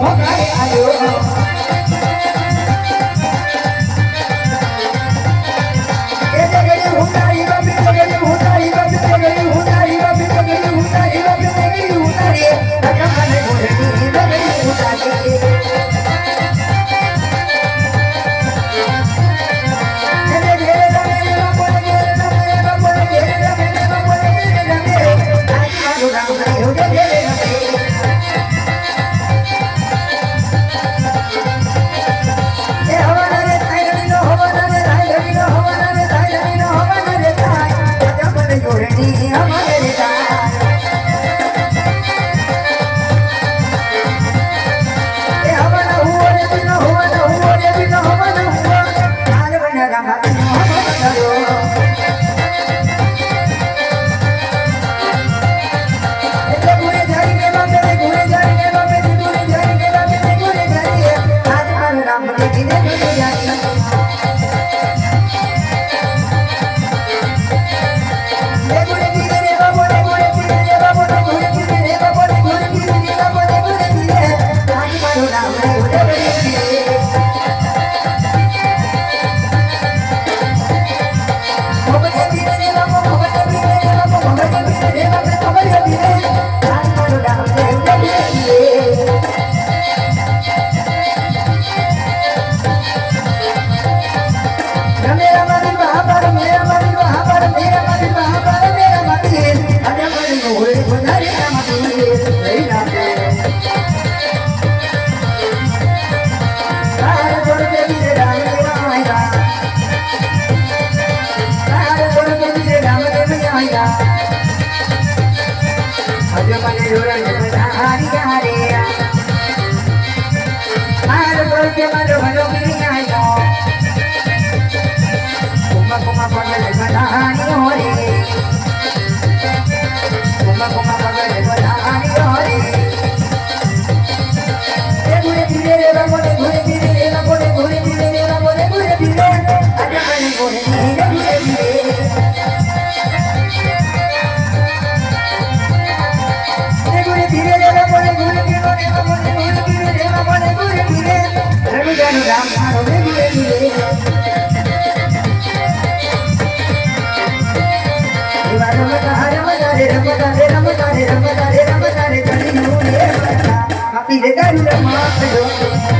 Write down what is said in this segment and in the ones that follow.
Okay, I do. Yeah. રમતા રે રમતા રે ઘણી નું રે માતા આપી રે ગરુ રમા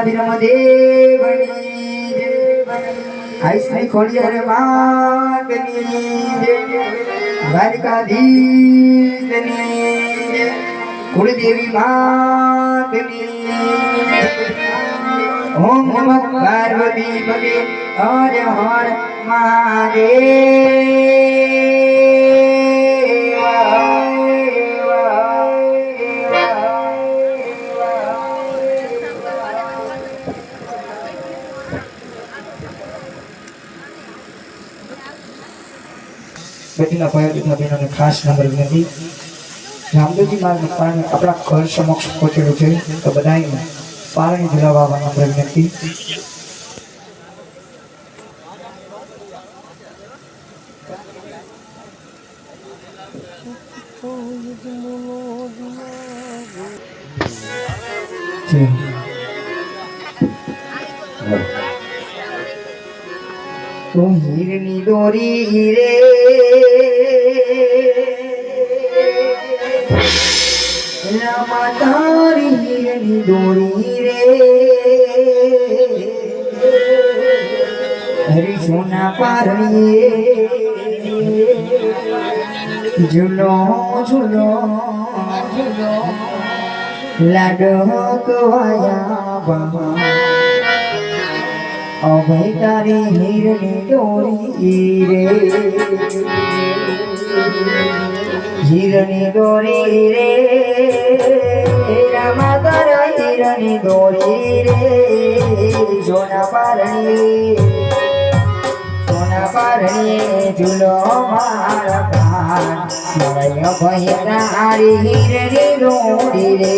ના વિરમ દેવની આઈ શ્રી ખોડિયાર માતની દ્વારકાધીશની કુળદેવી માતની ઓમ નમઃ પાર્વતી પતિ હર હર મહાદેવ જિલ્લા ભાઈઓ તથા બહેનોને ખાસ નંબર વિનંતી. રામદેવજી માર્ગનું પારણ આપણા ઘર સમક્ષ પહોંચેલું છે, તો બધાને પારણ જલાવવા નંબર વિનંતી. તું હીરની દોરી રે રામા તારી હીરની દોરી રે. હરી સોના પારણીએ ઝૂલો ઝૂલો ઝૂલો લાડો કવાયા અભય તારી હીરની દોરી રે હીરની દોરી રે રામા તારા હીરની દોરી રે સોના પારણી સોના પારણી ઝૂલો મારા પ્રાણ. હીરની દોરી રે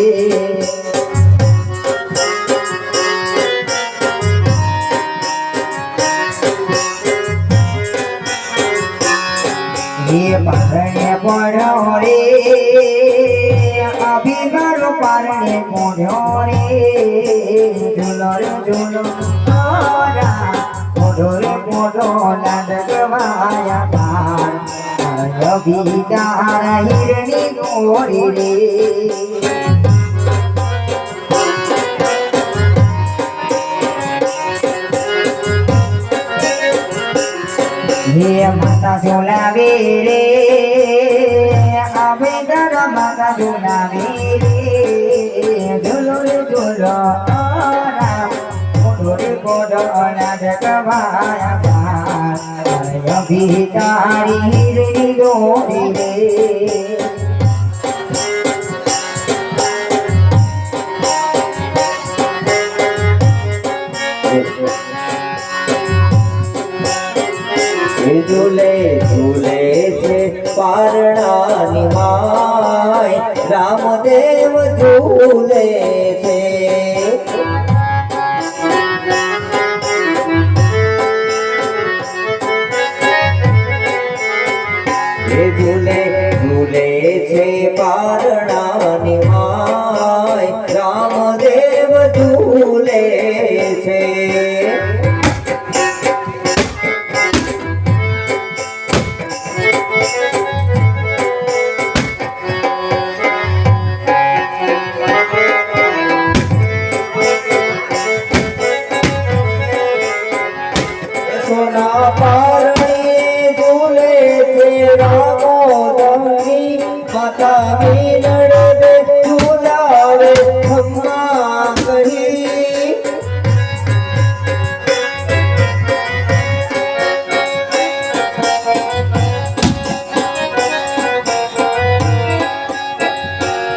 હે પારણે પડ્યો રે અભિમાનો પારણે પડ્યો રે ઝૂલો રે ઝૂલો મારા મોઢો રે, મોઢો પાર. અભિદાર હિરની દોરી રે હે માતા ઝોલાવે રે, આવે દર માતા ઝોલાવે રે. ઝોલો રે, ઝોલો રામ રે રે. ઝૂલે ઝૂલે છે પારણાની માય રામદેવ ઝૂલે છે એ ઝૂલે ઝૂલે છે પારણાની માય રામદેવ ઝૂલે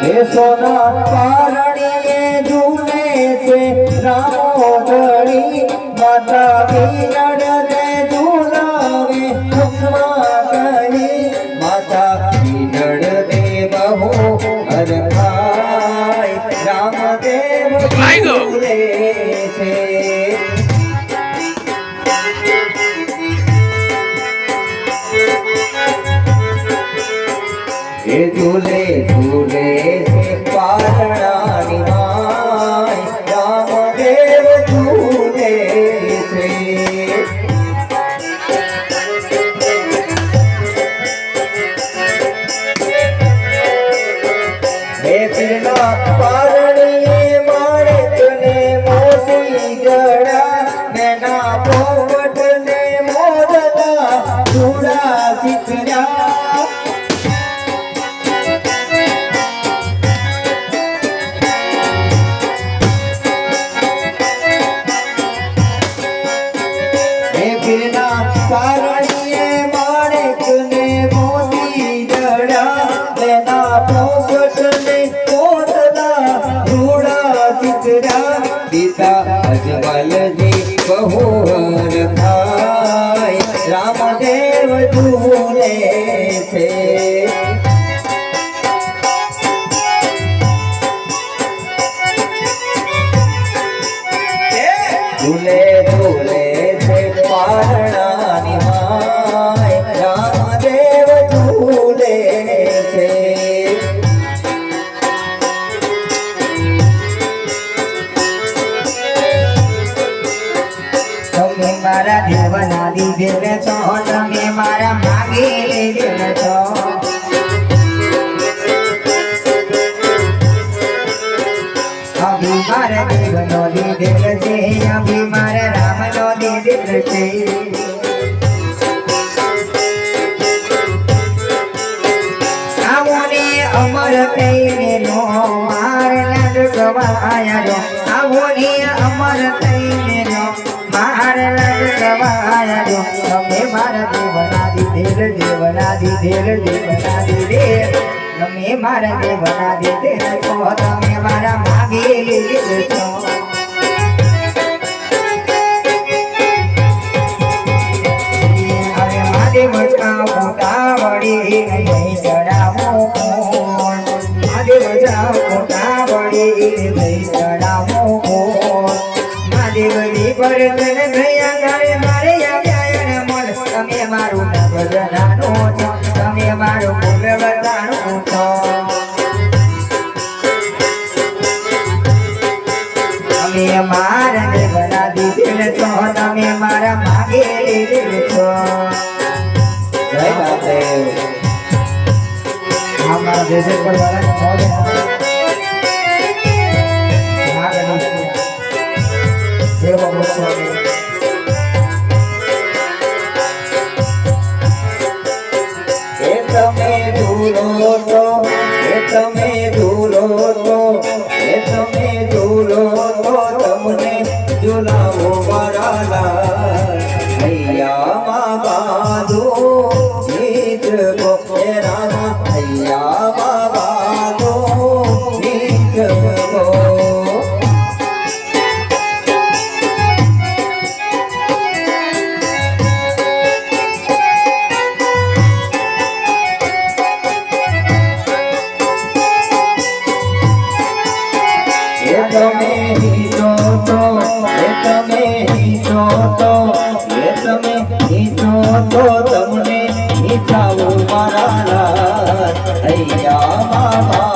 હે સોના પારણીએ ઝૂલે છે રામોદરી માતા દે ઝૂલાવે ખમ્મા કહી માતા દે બહુ હરખાય રામદેવ ઝૂલે છે. એ અજમલજી બહુ હર થાય. રામદેવ ઝૂલે છે. અભિમાર દેવનો દીધેલ છે અભિમાર અમર પ્રેમનો માર લાડ ગવાયારો આવોને અમર પ્રેમનો માર લાડ ગવાયારો તમે મારા દેવના તમે મારા દેવના દીધે છો તમે મારા માગી લીધે. છો મારે મચકા મોટા વળી મારે મજા મોટા વળી નહીં ચડાવું મહાદેવની પર जैसे पर वाला खा गया फिर वापस आ गया તમે ભૂલો તો એ તમે ઈચ્છો તો તમને ઈચ્છાઓ મારા લાલ અહીંયા મામા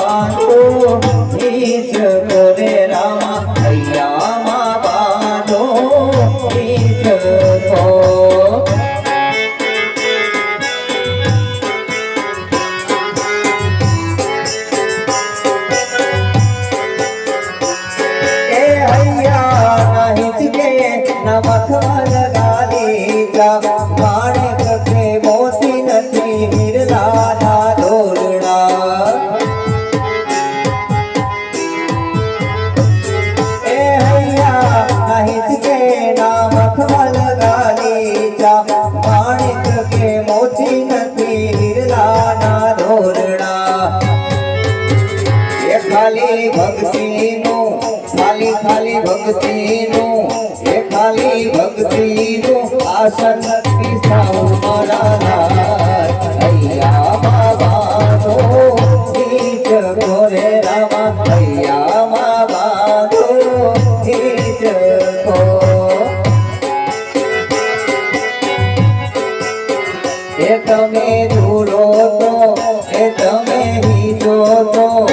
오.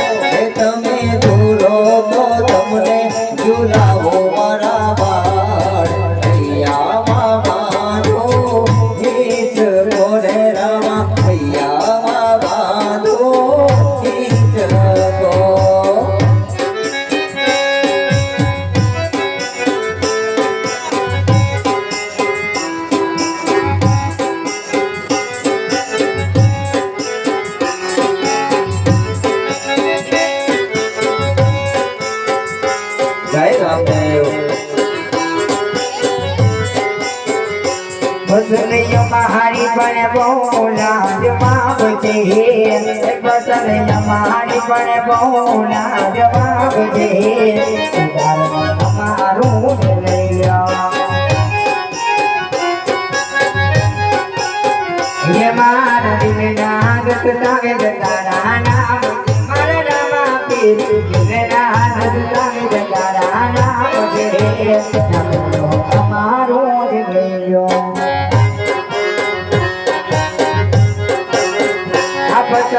મારી પણ બહુલા જવાબ છે વસન મારી પણ બહુલા જવાબ છે અમારું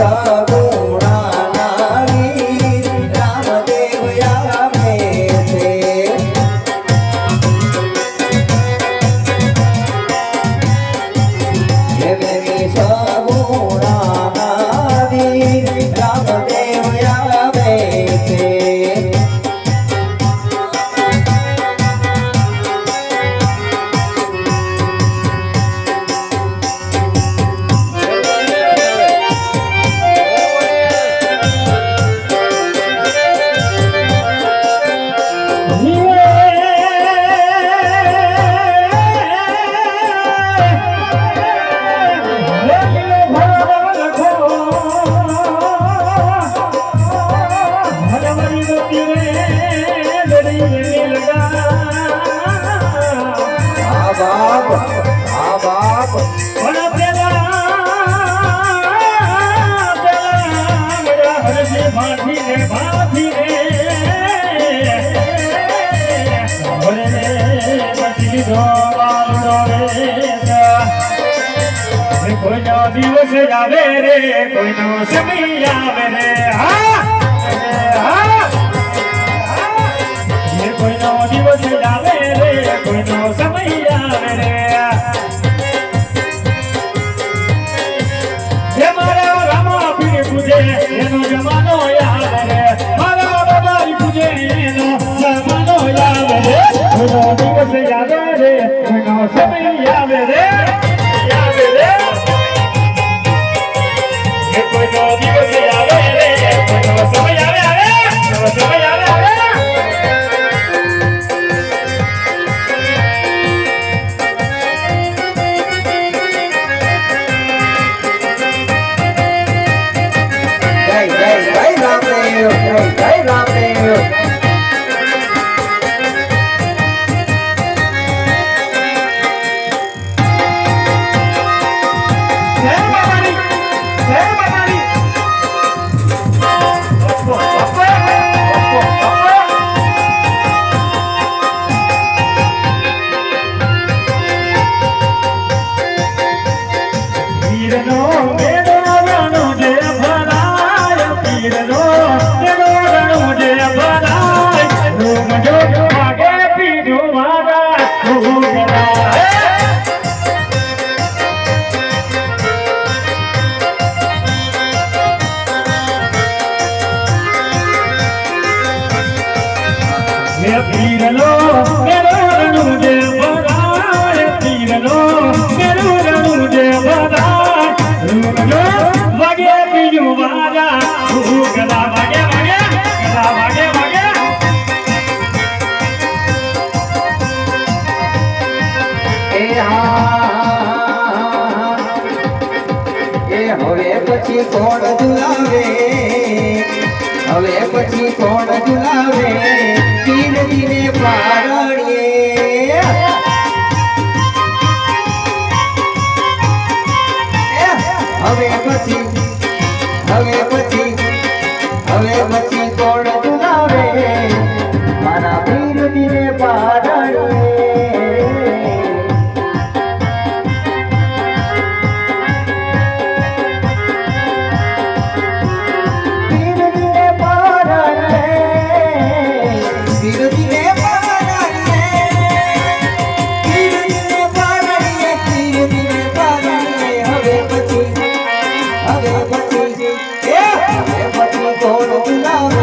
time. Ei, ei.